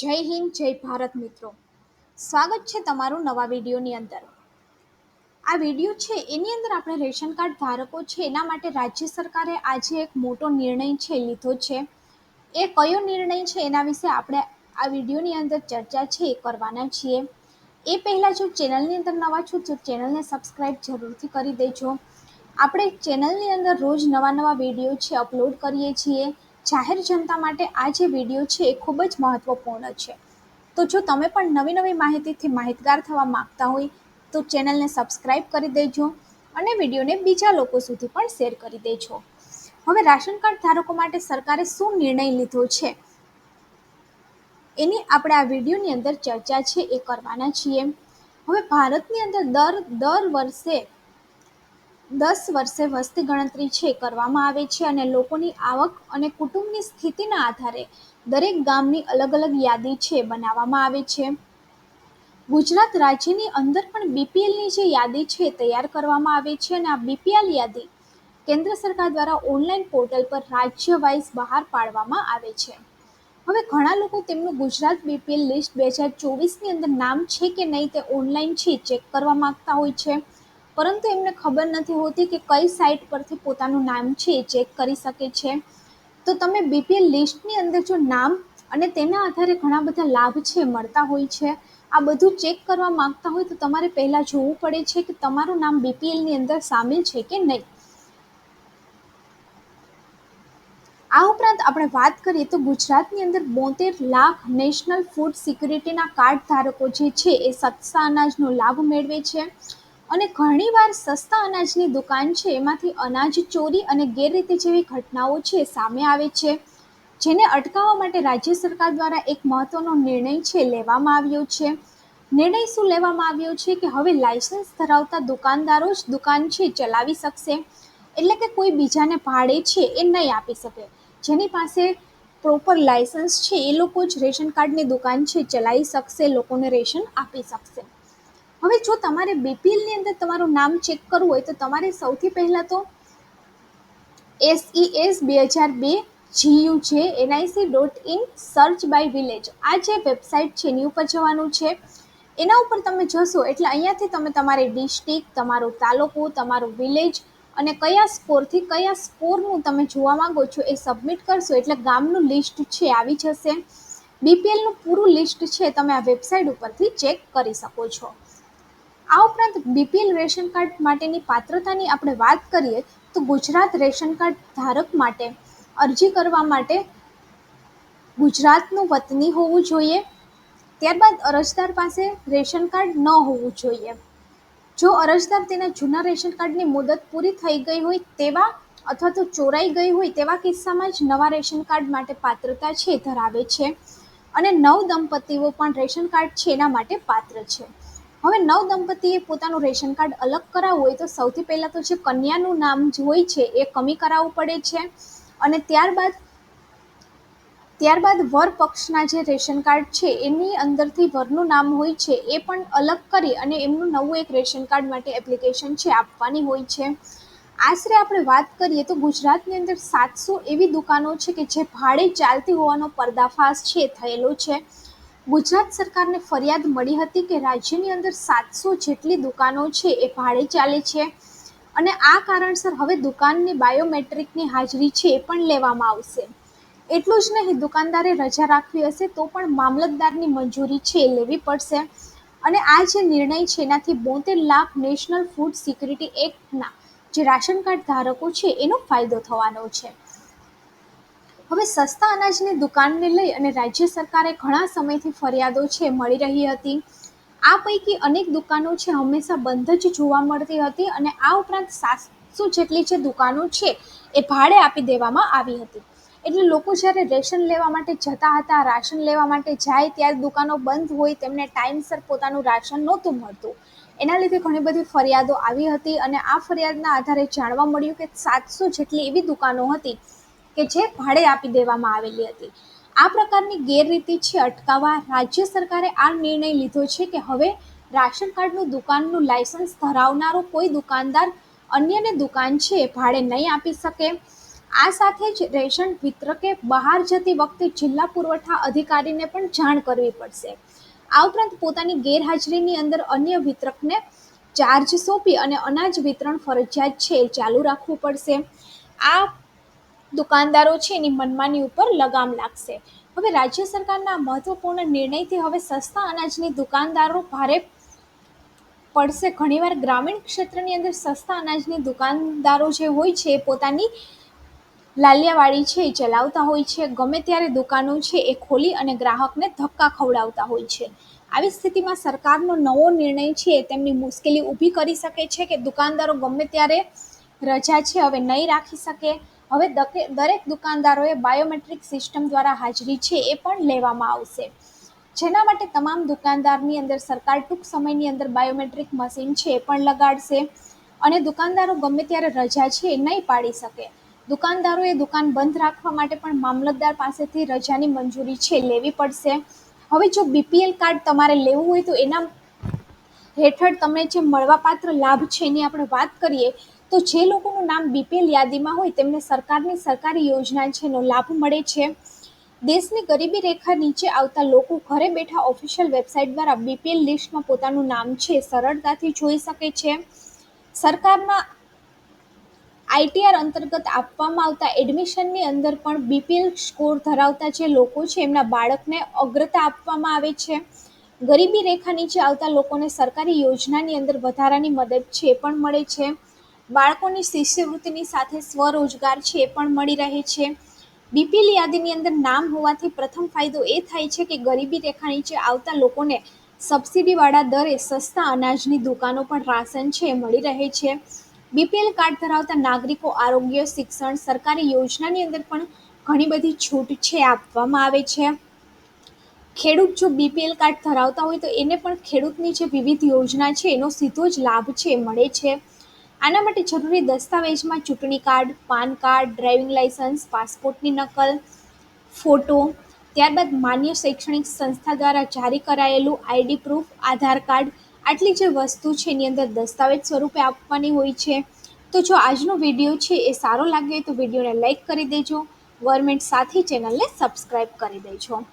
જય હિન્દ, જય ભારત મિત્રો. સ્વાગત છે તમારું નવા વિડીયોની અંદર. આ વીડિયો છે, એની અંદર આપણે રેશન કાર્ડ ધારકો છે, એના માટે રાજ્ય સરકારે આજે એક મોટો નિર્ણય છે, લીધો છે. એ કયો નિર્ણય છે, એના વિશે આપણે આ વિડીયોની અંદર ચર્ચા છે, એ કરવાના છીએ. એ પહેલાં જો ચેનલની અંદર નવા છો, તો ચેનલને સબસ્ક્રાઈબ જરૂરથી કરી દેજો. આપણે ચેનલની અંદર રોજ નવા નવા વીડિયો છે, અપલોડ કરીએ છીએ. જાહેર જનતા માટે આ જે વીડિયો છે એ ખૂબ જ મહત્ત્વપૂર્ણ છે. તો જો તમે પણ નવી નવી માહિતીથી માહિતગાર થવા માંગતા હોય, તો ચેનલને સબસ્ક્રાઇબ કરી દેજો અને વિડીયોને બીજા લોકો સુધી પણ શેર કરી દેજો. હવે રાશન કાર્ડ ધારકો માટે સરકારે શું નિર્ણય લીધો છે? એની આપણે આ વિડીયોની અંદર ચર્ચા છે, એ કરવાના છીએ. હવે ભારતની અંદર દર દર વર્ષે દસ વર્ષે વસ્તી ગણતરી છે, કરવામાં આવે છે અને લોકોની આવક અને કુટુંબની સ્થિતિના આધારે દરેક ગામની અલગ અલગ યાદી છે, બનાવવામાં આવે છે. ગુજરાત રાજ્યની અંદર પણ બીપીએલની જે યાદી છે, તૈયાર કરવામાં આવે છે અને આ બીપીએલ યાદી કેન્દ્ર સરકાર દ્વારા ઓનલાઈન પોર્ટલ પર રાજ્ય વાઇઝ બહાર પાડવામાં આવે છે. હવે ઘણા લોકો તેમનું ગુજરાત બીપીએલ લિસ્ટ બે હજાર ચોવીસની અંદર નામ છે કે નહીં તે ઓનલાઈન છે, ચેક કરવા માગતા હોય છે. પરંતુ એમને ખબર નથી હોતી કે કઈ સાઇટ પરથી પોતાનું નામ છે, એ ચેક કરી શકે છે. તો તમે બીપીએલ લિસ્ટની અંદર જો નામ અને તેના આધારે ઘણા બધા લાભ છે, મળતા હોય છે, આ બધું ચેક કરવા માંગતા હોય તો તમારે પહેલાં જોવું પડે છે કે તમારું નામ બીપીએલની અંદર સામેલ છે કે નહીં. આ ઉપરાંત આપણે વાત કરીએ તો ગુજરાતની અંદર બોતેર લાખ નેશનલ ફૂડ સિક્યુરિટીના કાર્ડ ધારકો જે છે, એ સસ્તા અનાજનો લાભ મેળવે છે. અને ઘણીવાર સસ્તા અનાજની દુકાન છે, એમાંથી અનાજ ચોરી અને ગેરરીતિ જેવી ઘટનાઓ છે, સામે આવે છે. જેને અટકાવવા માટે રાજ્ય સરકાર દ્વારા એક મહત્ત્વનો નિર્ણય છે, લેવામાં આવ્યો છે. નિર્ણય શું લેવામાં આવ્યો છે કે હવે લાયસન્સ ધરાવતા દુકાનદારો જ દુકાન છે, ચલાવી શકશે. એટલે કે કોઈ બીજાને ભાડે છે, એ નહીં આપી શકે. જેની પાસે પ્રોપર લાયસન્સ છે, એ લોકો જ રેશન કાર્ડની દુકાન છે, ચલાવી શકશે, લોકોને રેશન આપી શકશે. હવે જો તમારે બીપીએલની અંદર તમારું નામ ચેક કરવું હોય તો તમારે સૌથી પહેલાં તો એસઈએસ બે હજાર બે જીયુ છે NIC dot in search by village આ જે વેબસાઇટ છે, એની ઉપર જવાનું છે. એના ઉપર તમે જશો એટલે અહીંયાથી તમે તમારી ડિસ્ટ્રિક્ટ તમારો તાલુકો, તમારું વિલેજ અને કયા સ્કોરથી કયા સ્કોરનું તમે જોવા માંગો છો એ સબમિટ કરશો એટલે ગામનું લિસ્ટ છે, આવી જશે. બીપીએલનું પૂરું લિસ્ટ છે, તમે આ વેબસાઇટ ઉપરથી ચેક કરી શકો છો. આ ઉપરાંત બીપીએલ રેશન કાર્ડ માટેની પાત્રતાની આપણે વાત કરીએ તો ગુજરાત રેશન કાર્ડ ધારક માટે અરજી કરવા માટે ગુજરાતનું વતની હોવું જોઈએ. ત્યારબાદ અરજદાર પાસે રેશન કાર્ડ ન હોવું જોઈએ. જો અરજદાર તેના જૂના રેશન કાર્ડની મુદત પૂરી થઈ ગઈ હોય તેવા અથવા તો ચોરાઈ ગઈ હોય તેવા કિસ્સામાં જ નવા રેશન કાર્ડ માટે પાત્રતા છે ધરાવે છે. અને નવ દંપતીઓ પણ રેશન કાર્ડ છે એના માટે પાત્ર છે. હવે નવ દંપતીએ પોતાનું રેશન કાર્ડ અલગ કરાવવું હોય તો સૌથી પહેલાં તો જે કન્યાનું નામ હોય છે એ કમી કરાવવું પડે છે. અને ત્યારબાદ ત્યારબાદ વર પક્ષના જે રેશન કાર્ડ છે એની અંદરથી વરનું નામ હોય છે એ પણ અલગ કરી અને એમનું નવું એક રેશન કાર્ડ માટે એપ્લિકેશન છે આપવાની હોય છે. આશરે આપણે વાત કરીએ તો ગુજરાતની અંદર સાતસો એવી દુકાનો છે કે જે ભાડે ચાલતી હોવાનો પર્દાફાશ છે, થયેલો છે. ગુજરાત સરકારને ફરિયાદ મળી હતી કે રાજ્યની અંદર સાતસો જેટલી દુકાનો છે એ ભાડે ચાલે છે અને આ કારણસર હવે દુકાનની બાયોમેટ્રિકની હાજરી છે એ પણ લેવામાં આવશે. એટલું જ નહીં, દુકાનદારે રજા રાખવી હશે તો પણ મામલતદારની મંજૂરી છે એ લેવી પડશે. અને આ જે નિર્ણય છે એનાથી બોતેર લાખ નેશનલ ફૂડ સિક્યુરિટી એક્ટના જે રાશન કાર્ડ ધારકો છે એનો ફાયદો થવાનો છે. હવે સસ્તા અનાજની દુકાનને લઈ અને રાજ્ય સરકારે ઘણા સમયથી ફરિયાદો છે, મળી રહી હતી. આ પૈકી અનેક દુકાનો છે, હંમેશા બંધ જ જોવા મળતી હતી અને આ ઉપરાંત સાતસો જેટલી જે દુકાનો છે, એ ભાડે આપી દેવામાં આવી હતી. એટલે લોકો જ્યારે રેશન લેવા માટે જતા હતા, રાશન લેવા માટે જાય ત્યારે દુકાનો બંધ હોય તેમને ટાઈમસર પોતાનું રાશન નહોતું મળતું. એના લીધે ઘણી બધી ફરિયાદો આવી હતી અને આ ફરિયાદના આધારે જાણવા મળ્યું કે સાતસો જેટલી એવી દુકાનો હતી કે જે ભાડે આપી દેવામાં આવેલી હતી. આ પ્રકારની ગેરરીતિ છે અટકાવવા રાજ્ય સરકારે આ નિર્ણય લીધો છે કે હવે રાશન કાર્ડનું દુકાનનું લાયસન્સ ધરાવનારો કોઈ દુકાનદાર અન્યને દુકાન છે ભાડે નહીં આપી શકે. આ સાથે જ રેશન વિતરકે બહાર જતી વખતે જિલ્લા પુરવઠા અધિકારીને પણ જાણ કરવી પડશે. આ ઉપરાંત પોતાની ગેરહાજરીની અંદર અન્ય વિતરકને ચાર્જ સોંપી અને અનાજ વિતરણ ફરજિયાત છે ચાલુ રાખવું પડશે. આ દુકાનદારો છે એની મનમાની ઉપર લગામ લાગશે. હવે રાજ્ય સરકારના મહત્વપૂર્ણ નિર્ણયથી હવે સસ્તા અનાજની દુકાનદારો ભારે પડશે. ઘણીવાર ગ્રામીણ ક્ષેત્રની અંદર સસ્તા અનાજની દુકાનદારો જે હોય છે પોતાની લાલિયાવાડી છે એ ચલાવતા હોય છે. ગમે ત્યારે દુકાનો છે એ ખોલી અને ગ્રાહકને ધક્કા ખવડાવતા હોય છે. આવી સ્થિતિમાં સરકારનો નવો નિર્ણય છે તેમની મુશ્કેલી ઊભી કરી શકે છે કે દુકાનદારો ગમે ત્યારે રજા છે હવે નહીં રાખી શકે. હવે દરેક દુકાનદારોએ બાયોમેટ્રિક સિસ્ટમ દ્વારા હાજરી છે એ પણ લેવામાં આવશે. જેના માટે તમામ દુકાનદારની અંદર સરકાર ટૂંક સમયની અંદર બાયોમેટ્રિક મશીન છે એ પણ લગાડશે અને દુકાનદારો ગમે ત્યારે રજા છે એ નહીં પાડી શકે. દુકાનદારોએ દુકાન બંધ રાખવા માટે પણ મામલતદાર પાસેથી રજાની મંજૂરી છે લેવી પડશે. હવે જો બીપીએલ કાર્ડ તમારે લેવું હોય તો એના હેઠળ તમને જે મળવાપાત્ર લાભ છે એની આપણે વાત કરીએ તો જે લોકોનું નામ બીપીએલ યાદીમાં હોય તેમને સરકારની સરકારી યોજના છે એનો લાભ મળે છે. દેશની ગરીબી રેખા નીચે આવતા લોકો ઘરે બેઠા ઓફિશિયલ વેબસાઇટ દ્વારા બીપીએલ લિસ્ટમાં પોતાનું નામ છે, સરળતાથી જોઈ શકે છે. સરકારના આઈટીઆર અંતર્ગત આપવામાં આવતા એડમિશનની અંદર પણ બીપીએલ સ્કોર ધરાવતા જે લોકો છે, એમના બાળકને અગ્રતા આપવામાં આવે છે. ગરીબી રેખા નીચે આવતા લોકોને સરકારી યોજનાની અંદર વધારાની મદદ છે પણ મળે છે. બાળકોની શિષ્યવૃત્તિની સાથે સ્વરોજગાર છે એ પણ મળી રહે છે. બીપીએલ યાદીની અંદર નામ હોવાથી પ્રથમ ફાયદો એ થાય છે કે ગરીબી રેખા નીચે આવતા લોકોને સબસિડીવાળા દરે સસ્તા અનાજની દુકાનો પણ રાશન છે મળી રહે છે. બીપીએલ કાર્ડ ધરાવતા નાગરિકો આરોગ્ય, શિક્ષણ, સરકારી યોજનાની અંદર પણ ઘણી બધી છૂટ છે આપવામાં આવે છે. ખેડૂત જો બીપીએલ કાર્ડ ધરાવતા હોય તો એને પણ ખેડૂતની જે વિવિધ યોજના છે એનો સીધો જ લાભ છે, મળે છે. આના માટે જરૂરી દસ્તાવેજમાં ચૂંટણી card, PAN card, driving licence, પાસપોર્ટની નકલ, ફોટો, ત્યારબાદ માન્ય શૈક્ષણિક સંસ્થા દ્વારા જારી કરાયેલું આઈડી પ્રૂફ, આધાર કાર્ડ, આટલી જે વસ્તુ છે એની અંદર દસ્તાવેજ સ્વરૂપે આપવાની હોય છે. તો જો આજનો વીડિયો છે એ સારો લાગે તો વિડીયોને લાઇક કરી દેજો. ગવર્મેન્ટ સાથી ચેનલને સબસ્ક્રાઈબ કરી દેજો.